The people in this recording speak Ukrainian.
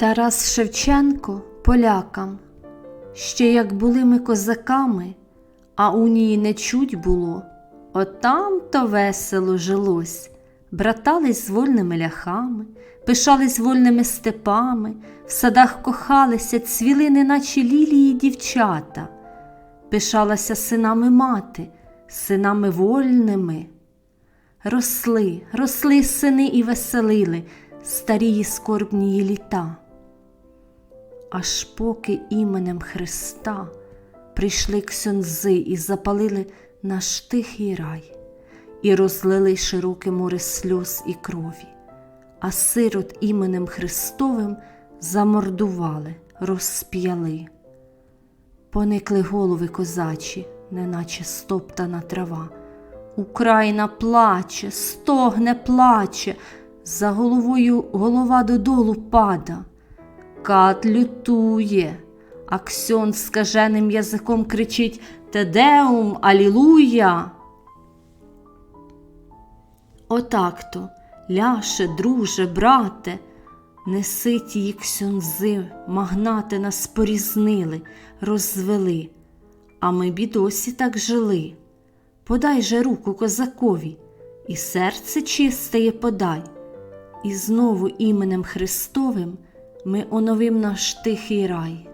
Тарас Шевченко полякам. Ще як були ми козаками, а унії не чуть було, отам то весело жилось, братались з вольними ляхами, пишались вольними степами, в садах кохалися, цвіли, неначе лілії дівчата, пишалася синами мати, синами вольними. Росли, росли сини і веселили старії скорбнії літа. Аж поки іменем Христа прийшли ксьонзи і запалили наш тихий рай, і розлили широке море сльоз і крові, а сирот іменем Христовим замордували, розп'яли. Поникли голови козачі, неначе стоптана трава. Україна плаче, стогне, плаче, за головою голова додолу пада. Кат лютує, а ксьон скаженим язиком кричить Тедеум, Алілуя. Отак-то, ляше, друже, брате, неси тії ксьонзи, магнати нас порізнили, розвели, а ми б і досі так жили. Подай же руку козакові, і серце чистеє подай, і знову іменем Христовим ми оновим наш тихий рай.